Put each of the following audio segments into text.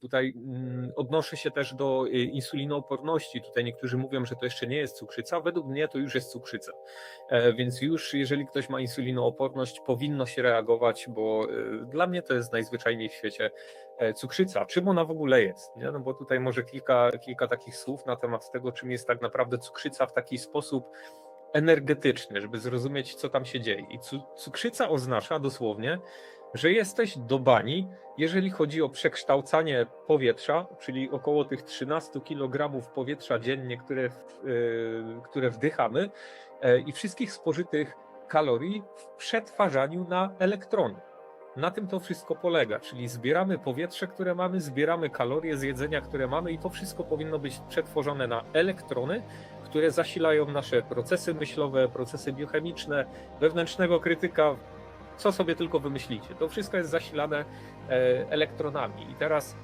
Tutaj mm, odnoszę się też do y, insulinooporności. Tutaj niektórzy mówią, że to jeszcze nie jest cukrzyca. Według mnie to już jest cukrzyca. E, Więc już jeżeli ktoś ma insulinooporność, powinno się reagować, bo y, dla mnie to jest najzwyczajniej w świecie e, cukrzyca. Czym ona w ogóle jest? Nie? No bo tutaj może kilka, kilka takich słów na temat tego, czym jest tak naprawdę cukrzyca w taki sposób energetyczny, żeby zrozumieć, co tam się dzieje. I cu- cukrzyca oznacza dosłownie, że jesteś do bani, jeżeli chodzi o przekształcanie powietrza, czyli około tych 13 kg powietrza dziennie, które, yy, które wdychamy, e, i wszystkich spożytych kalorii w przetwarzaniu na elektrony. Na tym to wszystko polega, czyli zbieramy powietrze, które mamy, zbieramy kalorie z jedzenia, które mamy, i to wszystko powinno być przetworzone na elektrony, które zasilają nasze procesy myślowe, procesy biochemiczne, wewnętrznego krytyka, co sobie tylko wymyślicie. To wszystko jest zasilane e, elektronami. I teraz,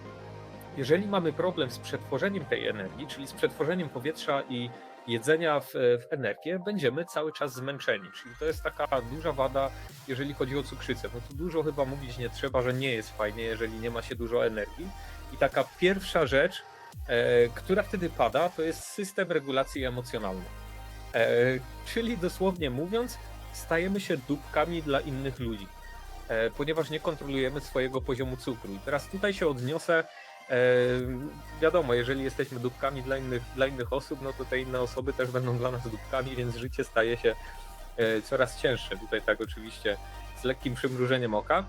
jeżeli mamy problem z przetworzeniem tej energii, czyli z przetworzeniem powietrza i jedzenia w, w energię, będziemy cały czas zmęczeni. Czyli to jest taka duża wada, jeżeli chodzi o cukrzycę. No tu dużo chyba mówić nie trzeba, że nie jest fajnie, jeżeli nie ma się dużo energii. I taka pierwsza rzecz, e, która wtedy pada, to jest system regulacji emocjonalnej. E, czyli dosłownie mówiąc, stajemy się dupkami dla innych ludzi, e, ponieważ nie kontrolujemy swojego poziomu cukru. I teraz tutaj się odniosę. E, wiadomo, jeżeli jesteśmy dupkami dla innych, dla innych osób, no to te inne osoby też będą dla nas dupkami, więc życie staje się e, coraz cięższe. Tutaj tak oczywiście z lekkim przymrużeniem oka.